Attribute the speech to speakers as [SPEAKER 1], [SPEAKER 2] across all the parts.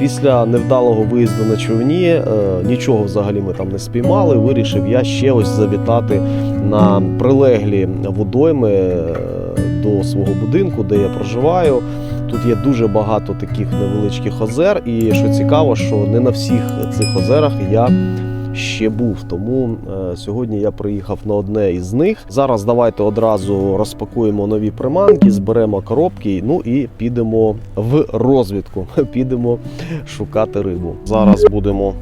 [SPEAKER 1] після невдалого виїзду на човні е, нічого взагалі ми там не спіймали. Вирішив я ще ось завітати на прилеглі водойми е, до свого будинку, де я проживаю. Тут є дуже багато таких невеличких озер, і що цікаво, що не на всіх цих озерах я ще був. Тому е, сьогодні я приїхав на одне із них. Зараз давайте одразу розпакуємо нові приманки, зберемо коробки, ну і підемо в розвідку. Підемо шукати рибу. Зараз будемо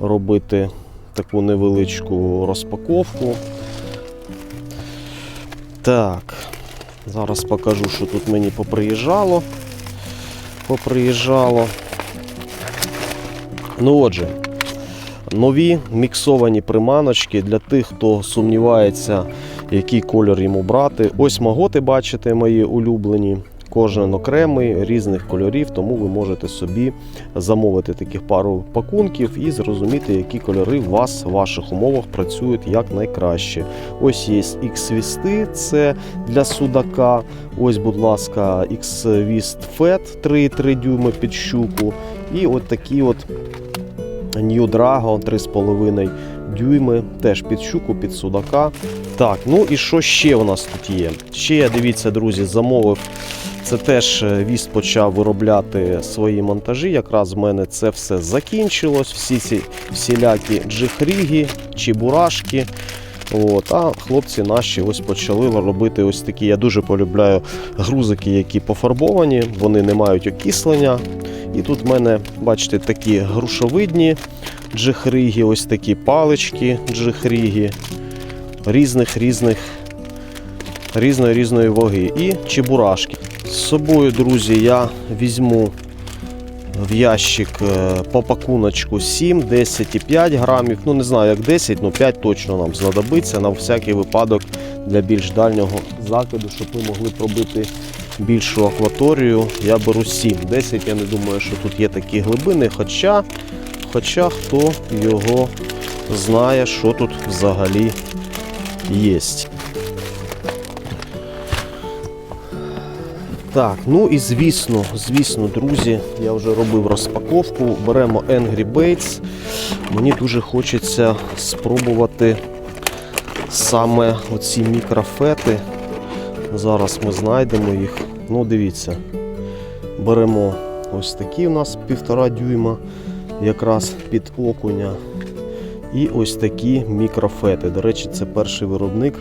[SPEAKER 1] робити таку невеличку розпаковку. Так, зараз покажу, що тут мені поприїжджало. Поприїжджало. Ну отже, нові міксовані приманочки для тих, хто сумнівається, який кольор йому брати. Ось маготи, бачите, мої улюблені. Кожен окремий різних кольорів, тому ви можете собі замовити таких пару пакунків і зрозуміти, які кольори у вас в ваших умовах працюють як найкраще. Ось є X-вісти, це для судака. Ось, будь ласка, X-віст FET 3,3 дюйми під щуку. І от такі от New Dragon 3,5 дюйми, теж під щуку, під судака. Так, ну і що ще у нас тут є? Ще я дивіться, друзі, замовив. Це теж е, Віст почав виробляти свої монтажі. Якраз в мене це все закінчилось. Всі ці всілякі джихріги, чебурашки. От, а хлопці наші ось почали робити ось такі. Я дуже полюбляю грузики, які пофарбовані, вони не мають окислення. І тут в мене, бачите, такі грушовидні джихріги, ось такі палички джихріги різних різних різної різної ваги. І чебурашки. З собою, друзі, я візьму в ящик е, по пакуночку 7, 10 і 5 грамів. Ну, не знаю, як 10, але 5 точно нам знадобиться на всякий випадок для більш дальнього закиду, щоб ми могли пробити більшу акваторію. Я беру 7. 10 я не думаю, що тут є такі глибини. Хоча, хоча хто його знає, що тут взагалі є. Так, ну і звісно, звісно, друзі, я вже робив розпаковку. Беремо Angry Baits. Мені дуже хочеться спробувати саме оці мікрофети. Зараз ми знайдемо їх. Ну, дивіться, беремо ось такі у нас півтора дюйма, якраз під окуня. І ось такі мікрофети. До речі, це перший виробник,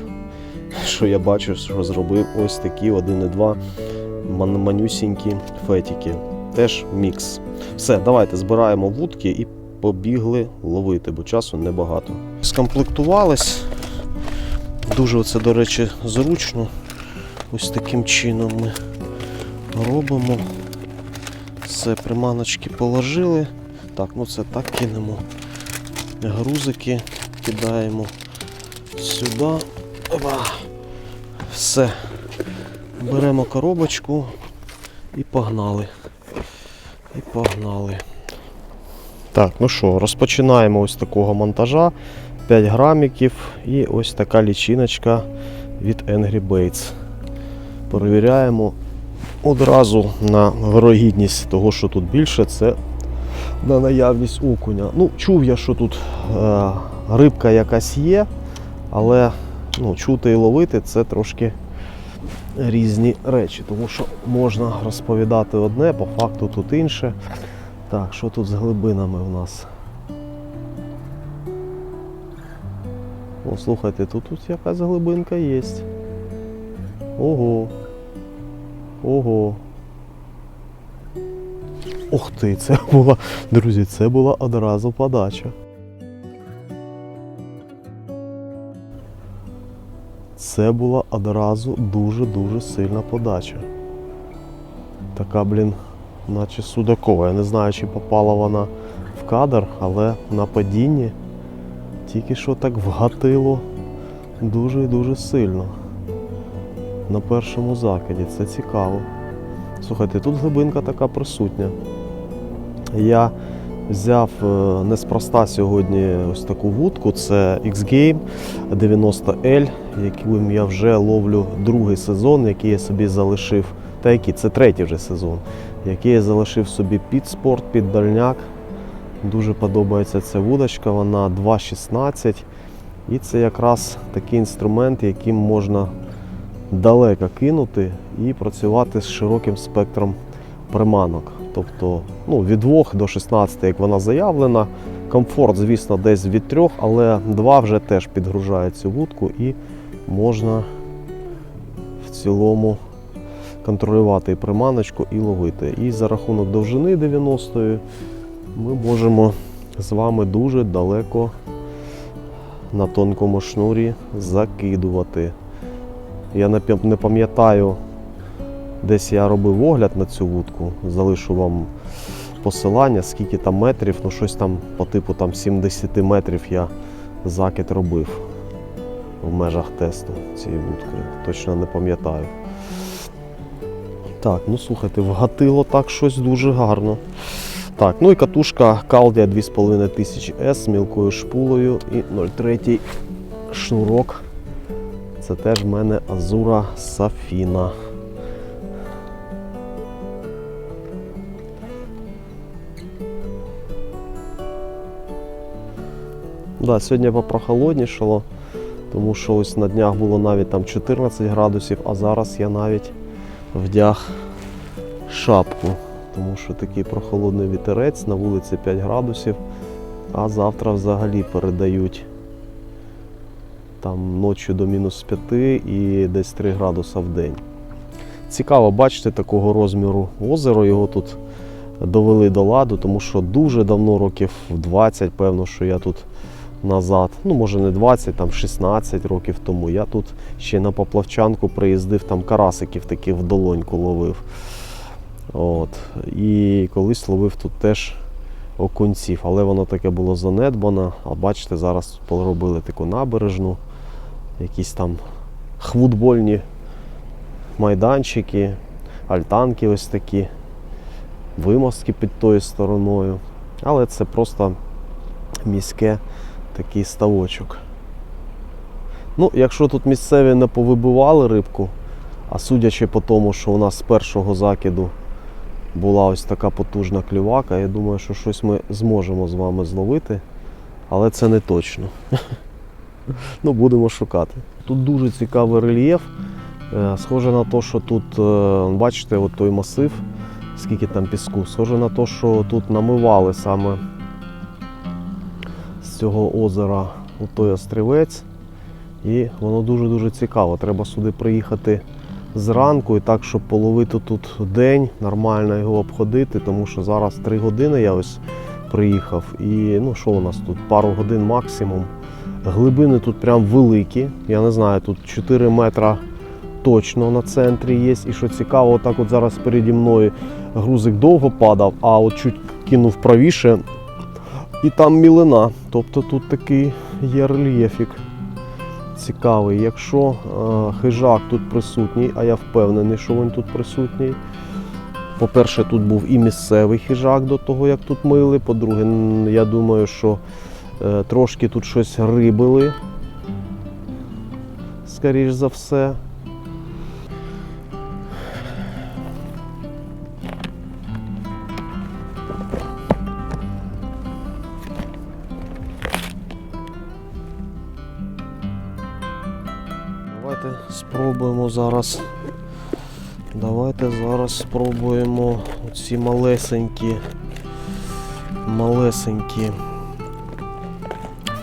[SPEAKER 1] що я бачу, що зробив ось такі 1,2 ман- манюсінькі фетики. Теж мікс. Все, давайте збираємо вудки і побігли ловити, бо часу небагато. Скомплектувались. Дуже це, до речі, зручно. Ось таким чином ми робимо. Все, приманочки положили. Так, ну це так кинемо. Грузики кидаємо сюди. Опа. Все. Беремо коробочку і погнали. І погнали. Так, ну що, розпочинаємо ось такого монтажа. 5 граміків і ось така лічиночка від Angry Baits. Перевіряємо одразу на вирогідність того, що тут більше, це на наявність окуня. Ну, чув я, що тут е, рибка якась є, але ну, чути і ловити це трошки різні речі, тому що можна розповідати одне, по факту тут інше. Так, що тут з глибинами в нас? О, слухайте, тут, тут якась глибинка є. Ого. Ого. Ух ти, це була, друзі, це була одразу подача. Це була одразу дуже-дуже сильна подача. Така, блін, наче судакова. Я не знаю, чи попала вона в кадр, але на падінні тільки що так вгатило дуже і дуже сильно. На першому закиді. Це цікаво. Слухайте, тут глибинка така присутня. Я взяв е, неспроста сьогодні ось таку вудку. Це X-Game 90L, яким я вже ловлю другий сезон, який я собі залишив та який, це третій вже сезон, який я залишив собі під спорт, під дальняк. Дуже подобається ця вудочка, вона 2,16. І це якраз такий інструмент, яким можна далеко кинути і працювати з широким спектром приманок. Тобто ну, від 2 до 16, як вона заявлена. Комфорт, звісно, десь від 3, але 2 вже теж підгружає цю вудку і можна в цілому контролювати і приманочку і ловити. І за рахунок довжини 90-ї ми можемо з вами дуже далеко на тонкому шнурі закидувати. Я не пам'ятаю, десь я робив огляд на цю вудку, залишу вам посилання, скільки там метрів, ну щось там по типу там 70 метрів я закид робив в межах тесту цієї вудки. Точно не пам'ятаю. Так, ну слухайте, вгатило так щось дуже гарно. Так, ну і катушка Caldia 2500 S з мілкою шпулею і 0,3 шнурок. Це теж в мене Азура Сафіна. Да, сьогодні попрохолоднішало, тому що ось на днях було навіть там 14 градусів, а зараз я навіть вдяг шапку, тому що такий прохолодний вітерець, на вулиці 5 градусів, а завтра взагалі передають там ночі до мінус 5 і десь 3 градуса в день. Цікаво бачити такого розміру озеро, його тут довели до ладу, тому що дуже давно, років 20, певно, що я тут назад, ну може не 20, там 16 років тому. Я тут ще на поплавчанку приїздив, там карасиків таких в долоньку ловив. От. І колись ловив тут теж окунців, але воно таке було занедбано. А бачите, зараз поробили таку набережну, якісь там хвутбольні майданчики, альтанки ось такі, вимостки під тою стороною. Але це просто міське такий ставочок. Ну, якщо тут місцеві не повибивали рибку, а судячи по тому, що у нас з першого закиду була ось така потужна клювака, я думаю, що щось ми зможемо з вами зловити, але це не точно. Ну, будемо шукати. Тут дуже цікавий рельєф. Е, Схоже на те, що тут, е, бачите, от той масив, скільки там піску, схоже на те, що тут намивали саме з цього озера у той острівець. І воно дуже-дуже цікаво. Треба сюди приїхати зранку і так, щоб половити тут день, нормально його обходити, тому що зараз 3 години я ось приїхав. І ну що у нас тут? Пару годин максимум. Глибини тут прям великі. Я не знаю, тут 4 метра точно на центрі є. І що цікаво, отак от зараз переді мною грузик довго падав, а от чуть кинув правіше, і там мілина. Тобто тут такий є рельєфік цікавий. Якщо е, хижак тут присутній, а я впевнений, що він тут присутній. По-перше, тут був і місцевий хижак до того, як тут мили. По-друге, я думаю, що трошки тут щось рибили, скоріш за все. Давайте спробуємо зараз. Давайте зараз спробуємо ці малесенькі, малесенькі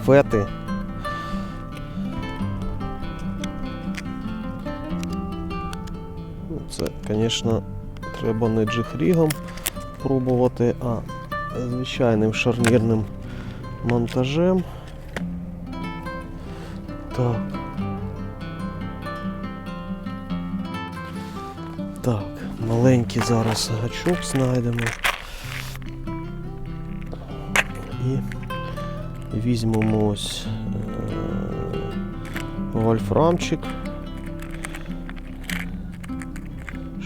[SPEAKER 1] фети. Ну, Це, звісно, треба не джихрігом пробувати, а звичайним шарнірним монтажем. Так. Так, маленький зараз гачок знайдемо. Візьмемо ось е, вольфрамчик.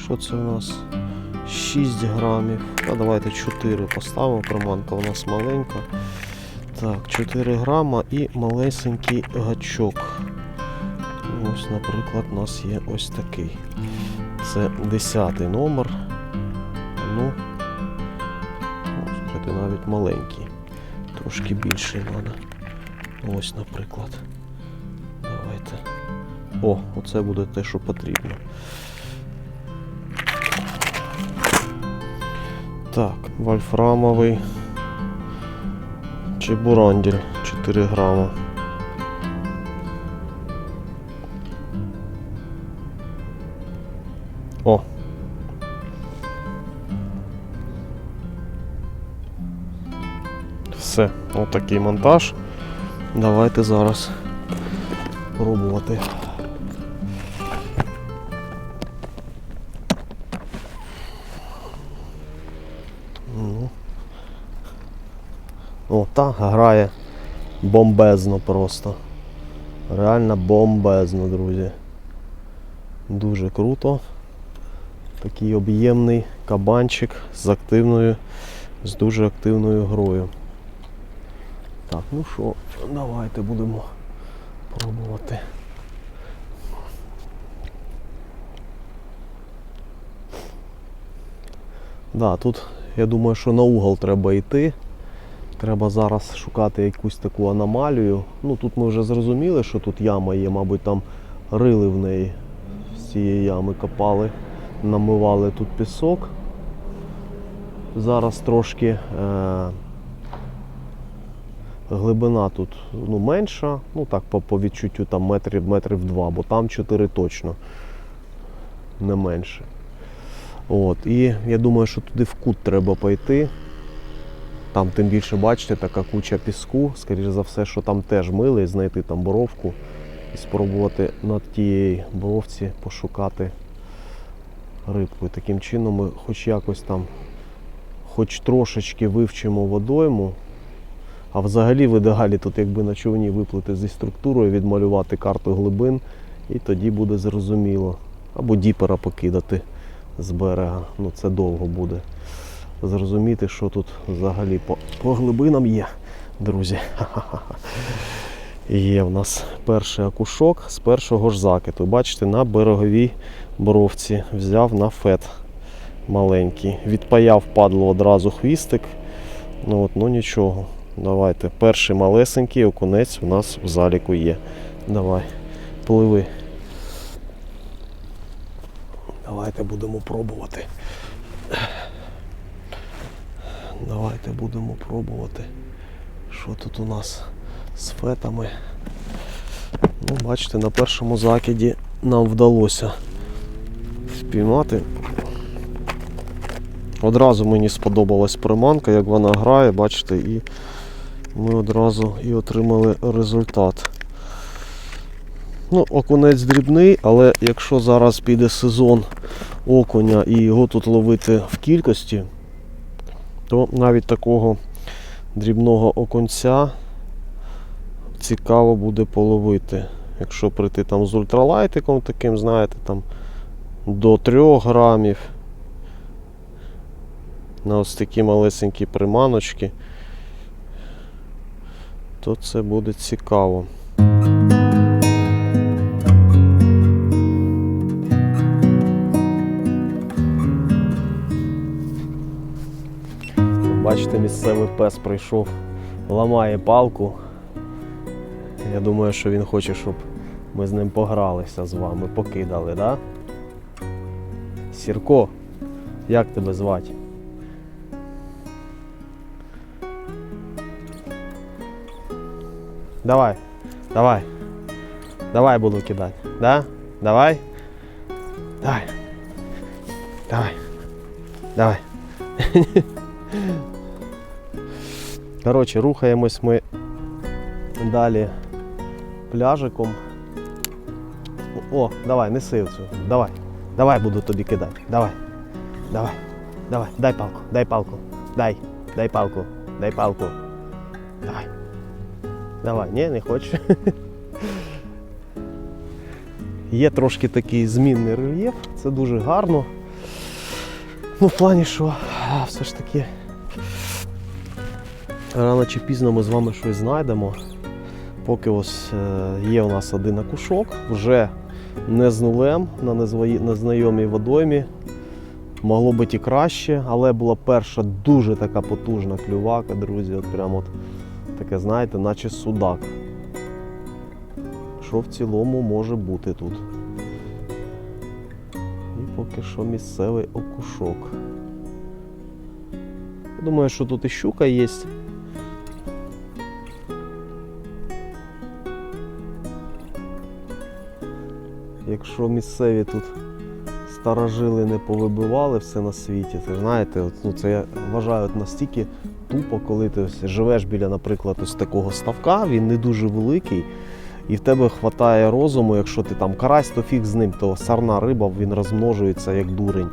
[SPEAKER 1] Що це у нас? 6 грамів. А давайте 4 поставимо, приманка у нас маленька. Так, 4 грама і малесенький гачок. Ось, наприклад, у нас є ось такий. Це 10 номер. Ну, навіть маленький. Трошки більший треба. Ось, наприклад. Давайте. О, оце буде те, що потрібно. Так, вольфрамовий чи буранділь 4 грама. О. Все, отакий монтаж. Давайте зараз пробувати. Ну. О, та грає бомбезно просто. Реально бомбезно, друзі. Дуже круто. Такий об'ємний кабанчик з активною, з дуже активною грою. Так, ну що, давайте будемо пробувати. Да, тут я думаю, що на угол треба йти. Треба зараз шукати якусь таку аномалію. Ну тут ми вже зрозуміли, що тут яма є, мабуть, там рили в неї з цієї ями копали, намивали тут пісок. Зараз трошки е- глибина тут ну, менша, ну так по, по відчуттю там метрів, метрів два, бо там 4 точно не менше. От, і я думаю, що туди в кут треба пойти. Там тим більше, бачите, така куча піску, скоріш за все, що там теж мили, знайти там боровку і спробувати на тієї боровці пошукати рибку. І таким чином ми хоч якось там, хоч трошечки вивчимо водойму. А взагалі в ідеалі тут якби на човні виплити зі структурою, відмалювати карту глибин, і тоді буде зрозуміло. Або діпера покидати з берега. Ну це довго буде. Зрозуміти, що тут взагалі по, по глибинам є, друзі. Є в нас перший акушок з першого ж закиту. Бачите, на береговій боровці взяв на фет маленький. Відпаяв падло одразу хвістик. Ну от, ну нічого. Давайте. Перший малесенький окунець у нас в заліку є. Давай, пливи. Давайте будемо пробувати. Давайте будемо пробувати. Що тут у нас з фетами? Ну, бачите, на першому закиді нам вдалося впіймати. Одразу мені сподобалась приманка, як вона грає, бачите, і ми одразу і отримали результат. Ну, окунець дрібний, але якщо зараз піде сезон окуня і його тут ловити в кількості, то навіть такого дрібного окунця цікаво буде половити. Якщо прийти там з ультралайтиком таким, знаєте, там до 3 грамів. На ось такі малесенькі приманочки, то це буде цікаво. Бачите, місцевий пес прийшов, ламає палку. Я думаю, що він хоче, щоб ми з ним погралися з вами, покидали, да? Сірко, як тебе звати? Давай, давай. Давай буду кидати. Да? Давай. Давай. Давай. Давай. Коротше, рухаємось ми далі пляжиком. О, давай, неси оцю. Давай. Давай буду тобі кидати. Давай. Давай. Давай. Дай палку. Дай палку. Дай. Дай палку. Дай палку. Давай. Давай. Ні, не хочеш. Є трошки такий змінний рельєф, це дуже гарно. Ну, в плані, що все ж таки рано чи пізно ми з вами щось знайдемо. Поки ось е, є у нас один акушок, вже не з нулем на незнайомій водоймі. Могло бути і краще, але була перша дуже така потужна клювака, друзі. От прямо от таке, знаєте, наче судак. Що в цілому може бути тут? І поки що місцевий окушок. Думаю, що тут і щука є. Якщо місцеві тут старожили не повибивали все на світі, то знаєте, ну, це я вважаю настільки тупо, коли ти живеш біля, наприклад, ось такого ставка, він не дуже великий, і в тебе вистачає розуму, якщо ти там карась, то фіг з ним, то сарна риба він розмножується як дурень.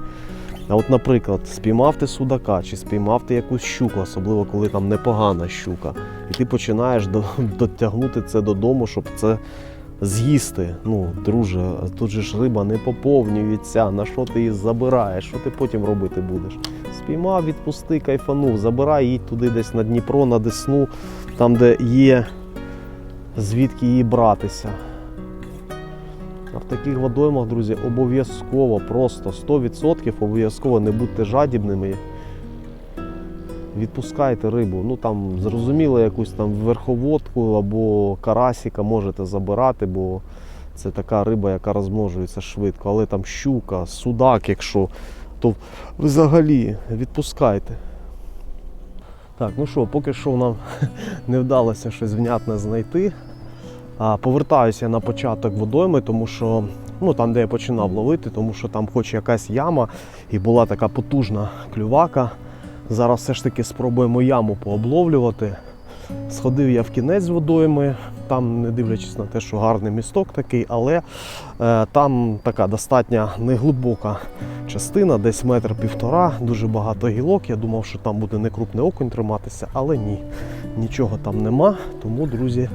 [SPEAKER 1] А от, наприклад, спіймав ти судака чи спіймав ти якусь щуку, особливо коли там непогана щука, і ти починаєш до, дотягнути це додому, щоб це з'їсти. Ну, друже, тут же ж риба не поповнюється. На що ти її забираєш? Що ти потім робити будеш? Спіймав, відпусти, кайфанув, забирай, їдь туди десь на Дніпро, на Десну, там, де є звідки її братися. А в таких водоймах, друзі, обов'язково, просто 100% обов'язково не будьте жадібними. Відпускайте рибу. Ну там зрозуміло, якусь там верховодку або карасіка можете забирати, бо це така риба, яка розмножується швидко. Але там щука, судак, якщо, то взагалі відпускайте. Так, ну що, поки що нам не вдалося щось внятне знайти. А, повертаюся на початок водойми, тому що ну, там, де я починав ловити, тому що там хоч якась яма і була така потужна клювака. Зараз все ж таки спробуємо яму пообловлювати. Сходив я в кінець водойми, там, не дивлячись на те, що гарний місток такий, але е, там така достатньо неглибока частина, десь метр півтора, дуже багато гілок. Я думав, що там буде некрупний окунь триматися, але ні, нічого там нема. Тому, друзі,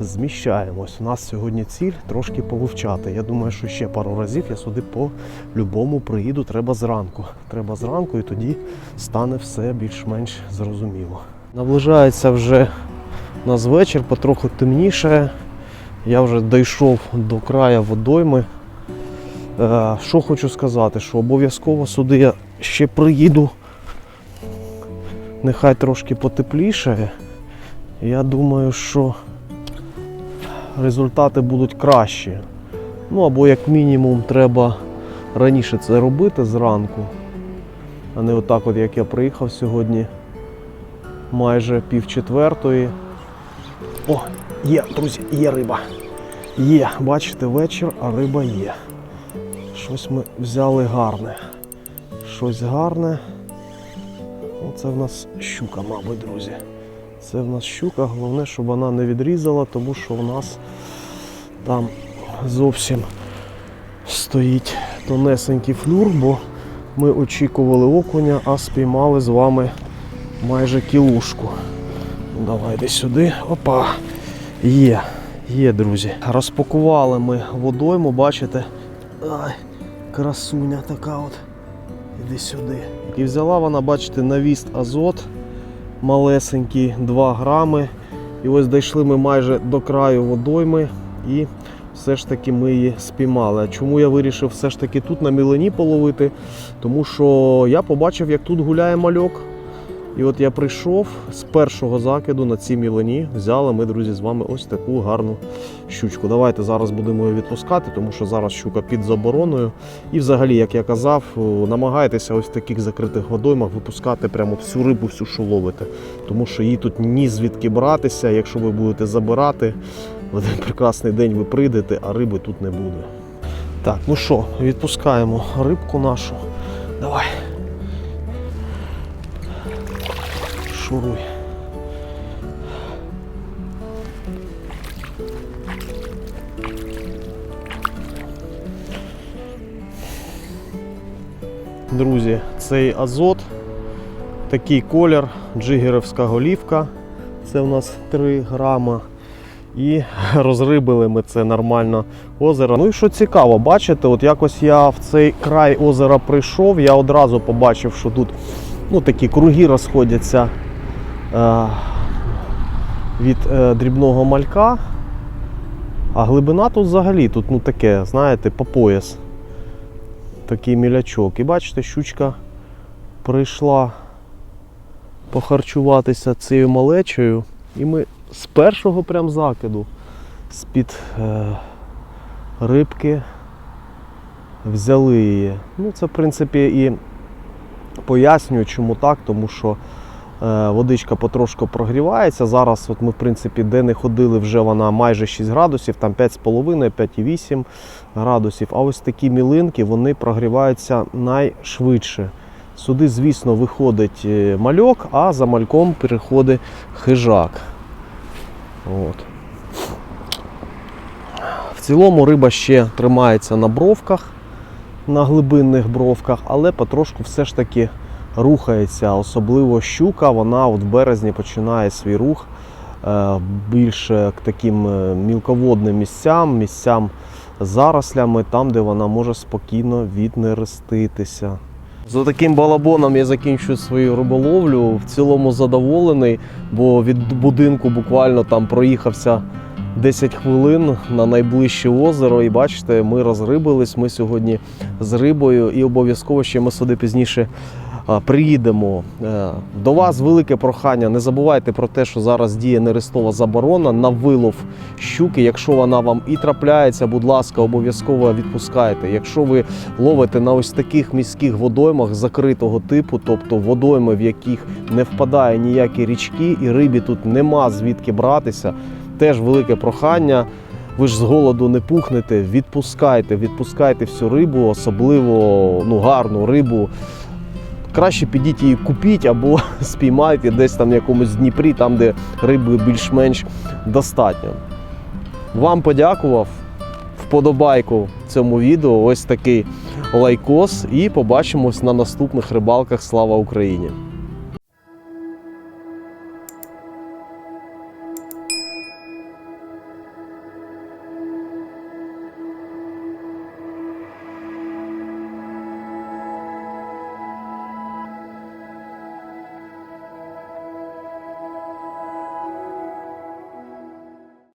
[SPEAKER 1] зміщаємось. У нас сьогодні ціль трошки повивчати. Я думаю, що ще пару разів я сюди по-любому приїду. Треба зранку. Треба зранку, і тоді стане все більш-менш зрозуміло. Наближається вже у нас вечір, потроху темніше. Я вже дійшов до краю водойми. Е, Що хочу сказати, що обов'язково сюди я ще приїду. Нехай трошки потепліше. Я думаю, що результати будуть кращі. Ну або як мінімум треба раніше це робити зранку, а не отак, от як я приїхав сьогодні майже пів четвертої. О, є, друзі, є риба. Є, бачите, вечір, а риба є. Щось ми взяли гарне. Щось гарне. Ну, Це в нас щука, мабуть, друзі. Це в нас щука, головне, щоб вона не відрізала, тому що в нас там зовсім стоїть тонесенький флюр, бо ми очікували окуня, а спіймали з вами майже кілушку. Давай десь сюди. Опа! Є, є, друзі. Розпакували ми водойму, бачите? Ай, красуня така от. Іди сюди. І взяла вона, бачите, навіст азот малесенький, 2 грами. І ось дійшли ми майже до краю водойми і все ж таки ми її спіймали. Чому я вирішив все ж таки тут на мілені половити? Тому що я побачив, як тут гуляє мальок. І от я прийшов з першого закиду на цій мілені. Взяли ми, друзі, з вами ось таку гарну щучку. Давайте зараз будемо її відпускати, тому що зараз щука під забороною. І взагалі, як я казав, намагайтеся ось в таких закритих водоймах випускати прямо всю рибу, всю що ловите. Тому що її тут ні звідки братися. Якщо ви будете забирати, в один прекрасний день ви прийдете, а риби тут не буде. Так, ну що, відпускаємо рибку нашу. Давай. Шуруй. Друзі, цей азот, такий колір, джигерівська голівка. Це у нас 3 грама. І розрибили ми це нормально озеро. Ну і що цікаво, бачите, от якось я в цей край озера прийшов, я одразу побачив, що тут ну, такі круги розходяться від е, дрібного малька. А глибина тут взагалі тут ну таке, знаєте, по пояс. Такий мілячок. І бачите, щучка прийшла похарчуватися цією малечею. І ми з першого прям закиду з-під е, рибки взяли її. Ну, це, в принципі, і пояснюю, чому так, тому що е, водичка потрошку прогрівається. Зараз, от ми, в принципі, де не ходили, вже вона майже 6 градусів, там 5,5, 5,8 градусів. А ось такі мілинки вони прогріваються найшвидше. Сюди, звісно, виходить е, мальок, а за мальком переходить хижак. От. В цілому риба ще тримається на бровках, на глибинних бровках, але потрошку все ж таки рухається. Особливо щука, вона от в березні починає свій рух е, більше к таким е, мілководним місцям, місцям зарослями, там, де вона може спокійно віднереститися. За таким балабоном я закінчую свою риболовлю. В цілому задоволений, бо від будинку буквально там проїхався 10 хвилин на найближче озеро. І бачите, ми розрибились. Ми сьогодні з рибою, і обов'язково ще ми сюди пізніше приїдемо. Е, До вас велике прохання. Не забувайте про те, що зараз діє нерестова заборона на вилов щуки. Якщо вона вам і трапляється, будь ласка, обов'язково відпускайте. Якщо ви ловите на ось таких міських водоймах закритого типу, тобто водойми, в яких не впадає ніякі річки, і рибі тут нема звідки братися. Теж велике прохання. Ви ж з голоду не пухнете, відпускайте, відпускайте всю рибу, особливо ну, гарну рибу. Краще підіть її купіть або спіймайте десь там в якомусь Дніпрі, там, де риби більш-менш достатньо. Вам подякував. Вподобайку цьому відео. Ось такий лайкос. І побачимось на наступних рибалках. Слава Україні!